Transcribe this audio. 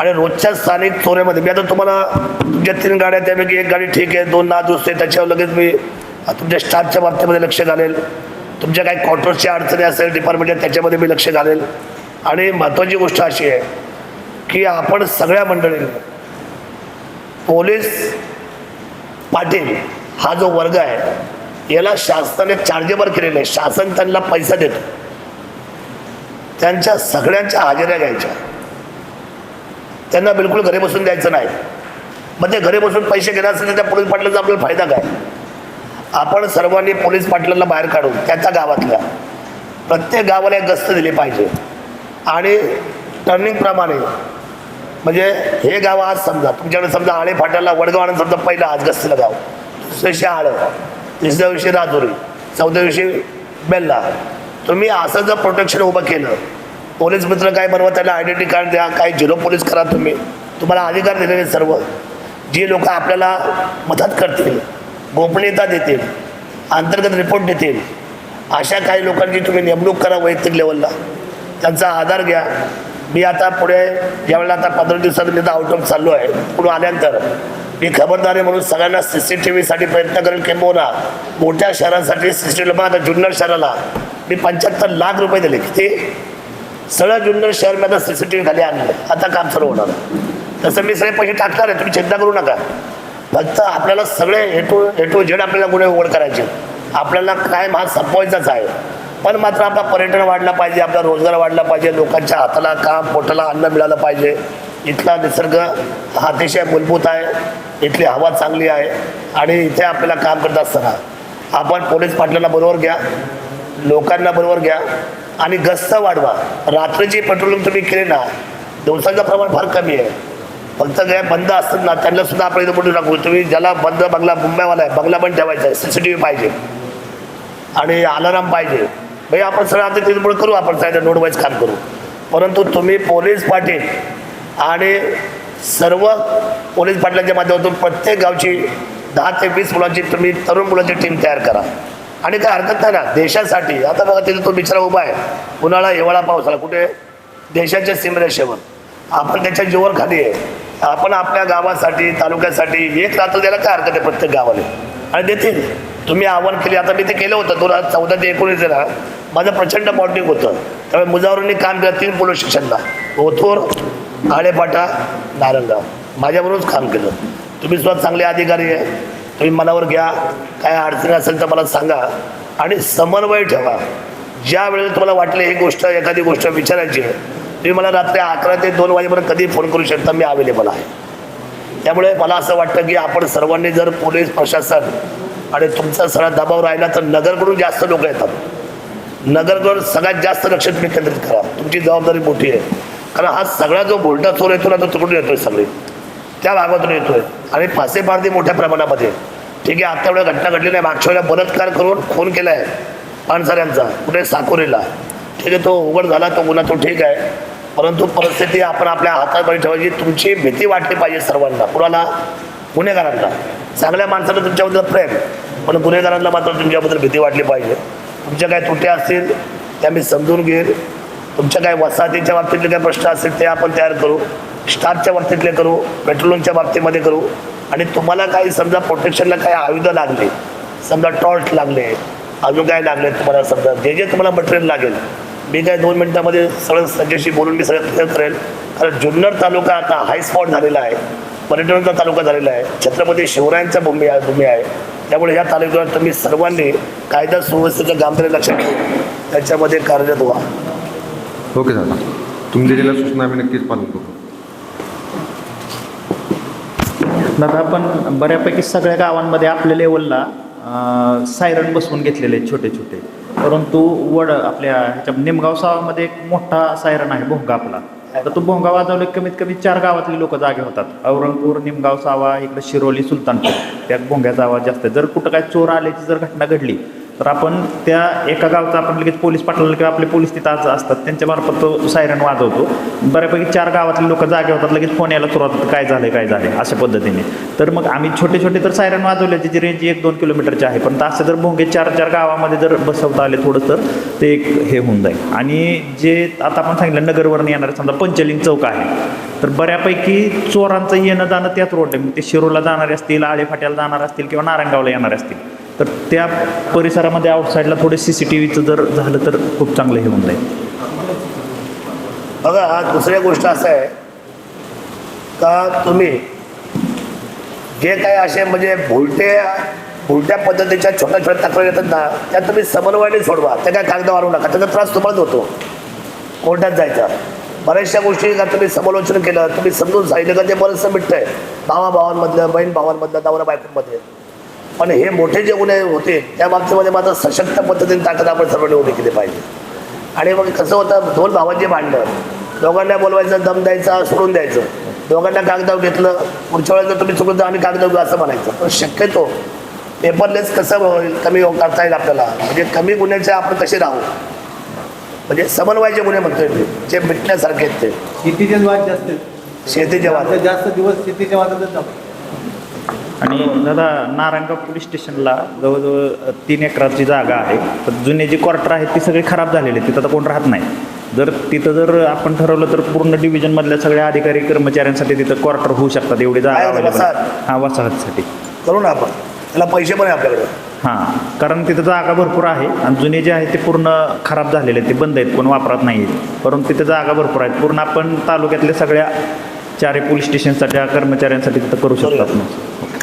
आणि रोजच्या स्थानिक चोऱ्यामध्ये. मी आता तुम्हाला ज्या तीन गाड्या त्यापैकी एक गाडी ठीक आहे दोन ना दुसरे त्याच्यावर लगेच मी तुमच्या स्टाफच्या बाबतीमध्ये लक्ष घालेल. तुमच्या काही क्वार्टर्सच्या अडचणी असेल डिपार्टमेंटच्या त्याच्यामध्ये मी लक्ष घालेल. आणि महत्त्वाची गोष्ट अशी आहे की आपण सगळ्या मंडळींनी पोलीस पाटील हा जो वर्ग आहे याला शासनाने चार्जेबल केलेलं आहे. शासन त्यांना पैसा देतो. त्यांच्या सगळ्यांच्या हजेऱ्या घ्यायच्या. त्यांना बिलकुल घरी बसून द्यायचं नाही. मग ते घरी बसून पैसे घेणार असेल तर त्या पोलीस पाटलाचा आपल्याला फायदा काय? आपण सर्वांनी पोलीस पाटलाला बाहेर काढून त्याच्या गावातल्या प्रत्येक गावाला एक गस्त दिली पाहिजे. आणि टर्निंगप्रमाणे म्हणजे हे गाव आज समजा तुमच्याकडे समजा आळे फाट्याला वडगाव आणि समजा पहिलं आज गस्तीला गाव. दुसऱ्या दिवशी आळं तिसऱ्या दिवशी राजुरी चौथ्या दिवशी बेल्ला. तुम्ही असं जर प्रोटेक्शन उभं केलं पोलीस मित्र काय बनवा त्याला आयडेंटिटी कार्ड द्या काय झिरो पोलीस करा तुम्ही. तुम्हाला अधिकार दिलेले सर्व. जे लोक आपल्याला मदत करतील गोपनीयता देतील अंतर्गत रिपोर्ट देतील अशा काही लोकांची तुम्ही नेमणूक करा वैयक्तिक लेवलला त्यांचा आधार घ्या. मी आता पुढे ज्यावेळेला आता पंधरा दिवसात मी आउट ऑफ चाललो आहे पुढे आल्यानंतर मी खबरदारी म्हणून सगळ्यांना सी सी टी व्हीसाठी प्रयत्न करेल किंबहुना मोठ्या शहरांसाठी सी सी टी व्ही आता जुन्नर शहराला मी पंच्याहत्तर लाख रुपये दिले. किती? सगळं जुन्नर शहर मी आता सी सी टी व्ही खाली आणलं आता काम सुरू होणार. तसं मी सगळे पैसे टाकणार आहे तुम्ही चिंता करू नका. फक्त आपल्याला सगळे A to A to Z आपल्याला गुन्हे उघड करायचे आपल्याला काय महाग संपवायचाच आहे. पण मात्र आपला पर्यटन वाढला पाहिजे आपला रोजगार वाढला पाहिजे लोकांच्या हाताला काम पोटाला अन्न मिळालं पाहिजे. इथला निसर्ग हा अतिशय मूलभूत आहे इथली हवा चांगली आहे आणि इथे आपल्याला काम करत असताना आपण पोलीस पाटलांना बरोबर घ्या. लोकांना बरोबर घ्या आणि गस्त वाढवा. रात्रीची पेट्रोलिंग तुम्ही केले ना दिवसाचं प्रमाण फार कमी आहे. फक्त काय बंद असतात ना त्यांना सुद्धा आपण इथं बोलू टाकू तुम्ही ज्याला बंद बंगला मुंबईवाला आहे बंगला पण ठेवायचा आहे सी सी टी व्ही पाहिजे. आणि अलाराम पाहिजे. भाई आपण सगळं आता तिथे पण करू आपण सगळ्या नोटवाईज काम करू. परंतु तुम्ही पोलीस पाटील आणि सर्व पोलीस पाटलांच्या माध्यमातून प्रत्येक गावची दहा ते वीस मुलांची तुम्ही तरुण मुलांची टीम तयार करा. आणि काय हरकत नाही ना. देशासाठी. आता बघा तिथे तो बिचारा उभा आहे. उन्हाळा हिवाळा पावसाळा. कुठे? देशाच्या सीमरेषेवर आपण त्याच्या जीवर खाली आहे. आपण आपल्या गावासाठी तालुक्यासाठी एक रात्र द्यायला काय हरकत आहे प्रत्येक गावाला? आणि देतील. तुम्ही आव्हान केले. आता मी ते केलं होतं. दोन हजार चौदा ते एकोणीस ना माझं प्रचंड बॉन्डिंग होतं. त्यामुळे मुजावरूनी काम केलं. तीन पोलीस स्टेशनला. ओथूर आळेपाटा नारंगाव माझ्याबरोबरच काम केलं. तुम्ही सुद्धा चांगले अधिकारी आहे. तुम्ही मनावर घ्या. काय अडचणी असेल तर मला सांगा. आणि समन्वय ठेवा. ज्या वेळेला तुम्हाला वाटले ही गोष्ट एखादी गोष्ट विचारायची आहे तुम्ही मला रात्री अकरा ते दोन वाजेपर्यंत कधी फोन करू शकता मी अवेलेबल आहे. त्यामुळे मला असं वाटतं की आपण सर्वांनी जर पोलीस प्रशासन आणि तुमचा सगळा दबाव राहिला तर नगरकडून जास्त लोक येतात. नगरकडून सगळ्यात जास्त लक्ष तुम्ही केंद्रित करा. तुमची जबाबदारी मोठी आहे. कारण हा सगळा जो बोलटा चोर येतो ना तो तिकडून येतोय सगळी. त्या भागातून येतोय. आणि फासे पारधी मोठ्या प्रमाणामध्ये. ठीक आहे आता एवढ्या घटना घडली नाही मागच्या वेळेला बलात्कार करून फोन केला आहे पानसऱ्यांचा कुठे साकोरीला. ठीक आहे तो उघड झाला तो गुन्हा तो ठीक आहे. परंतु परिस्थिती आपण आपल्या हातात ठेवायची. तुमची भीती वाटली पाहिजे सर्वांना. कुणाला? गुन्हेगारांना. चांगल्या माणसाला तुमच्याबद्दल प्रेम पण गुन्हेगारांना मात्र तुमच्याबद्दल भीती वाटली पाहिजे. तुमच्या काय त्रुट्या असतील त्या मी समजून घेईल तुमच्या काय वसाहतीच्या बाबतीतले काय प्रश्न असतील ते आपण तयार करू. स्टाफच्या बाबतीतले करू पेट्रोलिंगच्या बाबतीमध्ये करू. आणि तुम्हाला काही समजा प्रोटेक्शनला काही आयुध लागले समजा टॉर्च लागले अजून काय लागले तुम्हाला समजा? जे जे तुम्हाला मटेरियल लागेल. मी काय दोन मिनिटामध्ये सगळं सगळ्याशी बोलून मी सगळं क्लिअर करेल. कारण जुन्नर तालुका आता हाय स्पॉट झालेला आहे. पर्यटनाचा तालुका झालेला आहे. छत्रपती शिवरायांचा भूमी आहे भूमी आहे. त्यामुळे ह्या तालुक्यावर तुम्ही सर्वांनी कायदा सुव्यवस्थेचं गांभीर्य लक्षात ठेवून त्याच्यामध्ये कार्यरत व्हा. ओके दादा. तुम्ही दिलेल्या सूचना आम्ही नक्कीच पालन करू. दादा आपण बऱ्यापैकी सगळ्या गावांमध्ये आपल्या लेवलला सायरन बसवून घेतलेले आहेत छोटे छोटे. परंतु वड आपल्या ह्याच्या निमगाव सावामध्ये एक मोठा सायरन आहे भोंगा आपला. तर तो भोंगा वाजवले कमीत कमी चार गावातले लोक जागे होतात. औरंगपूर निमगाव सावा इकडे शिरोली सुलतानपूर. त्या भोंग्याचा आवाज जास्त आहे. जर कुठं काय चोर आल्याची जर घटना घडली तर आपण त्या एका गावचा आपण लगेच पोलीस पाठवलं किंवा आपले पोलीस तिथं आज असतात त्यांच्यामार्फत तो सायरन वाजवतो. बऱ्यापैकी चार गावातले लोक जागे होतात लगेच फोन यायला सुरुवात काय झालं काय झालं अशा पद्धतीने. तर मग आम्ही छोटे छोटे तर सायरन वाजवले त्याची रेंज एक दोन किलोमीटरची आहे पण असं जर भोंगे चार चार गावामध्ये जर बसवता आले थोडं तर ते एक हे होऊन जाईल. आणि जे आता आपण सांगितलं नगरवरून येणारे समजा पंचलिंग चौक आहे तर बऱ्यापैकी चोरांचं येणं जाणं त्याच रोड आहे. मग ते शिरूला जाणारे असतील आळेफाट्याला जाणार असतील किंवा नारायणगावला येणारे असतील. तर त्या परिसरामध्ये आउटसाईडला थोडे सी सी टी व्हीचं जर झालं तर खूप चांगलं हे होऊन जाईल. बघा दुसऱ्या गोष्ट असं आहे का तुम्ही जे काही असे म्हणजे भुलटे भुलट्या पद्धतीच्या छोट्या छोट्या तक्रारी येतात ना त्या तुम्ही समन्वयाने सोडवा. त्या काय कागद वाढवू नका. त्याचा त्रास तुम्हालाच होतो. कोर्टात जायचा. बऱ्याचशा गोष्टी जर तुम्ही समालोचन केलं तुम्ही समजून सांगितलं का ते बरंचसं मिटतंय. भावा भावांमधलं बहीण भावांमधलं नवरा बायकोंमध्ये पण हे मोठे जे गुन्हे होते त्या बाबतीमध्ये मात्र सशक्त पद्धतीने ताकद आपण सर्वांनी उभी केली पाहिजे. आणि मग कसं होतं दोन भावांचे भांडणं. दोघांना बोलवायचं दम द्यायचा सोडून द्यायचं. दोघांना कागदाव घेतलं पुढच्या जर तुम्ही चुकलं तर आम्ही कागदाव घेऊ असं म्हणायचं. पण शक्यतो पेपरलेस कसं होईल कमी करता येईल आपल्याला. म्हणजे कमी गुन्ह्याचे आपण कसे राहू? म्हणजे समन्वयाचे गुन्हे म्हणतोय मी जे मिटण्यासारखे आहेत ते. शेतीचे वाद जास्त. शेतीचे वाद. जास्त दिवस शेतीच्या वादातच जातो आणि दादा नारायणगाव पोलीस स्टेशनला जवळजवळ तीन एकराची जागा आहे. तर जुने जे क्वार्टर आहेत ती सगळी खराब झालेली आहेत. तिथं आता कोण राहत नाही. जर तिथं जर आपण ठरवलं तर पूर्ण डिव्हिजनमधल्या सगळ्या अधिकारी कर्मचाऱ्यांसाठी तिथं क्वार्टर होऊ शकतात. एवढी जागा आहे ना, available आहे. वसाहत? हां वसाहतसाठी. करू ना आपण. त्याला पैसे पण आहे आपल्याकडे. हां कारण तिथं जागा भरपूर आहे. आणि जुने जे आहे ते पूर्ण खराब झालेले आहेत. ते बंद आहेत. कोण वापरत नाही आहेत. परंतु तिथं जागा भरपूर आहेत. पूर्ण आपण तालुक्यातल्या सगळ्या चारही पोलीस स्टेशनसाठी कर्मचाऱ्यांसाठी तिथं करू शकतात. मग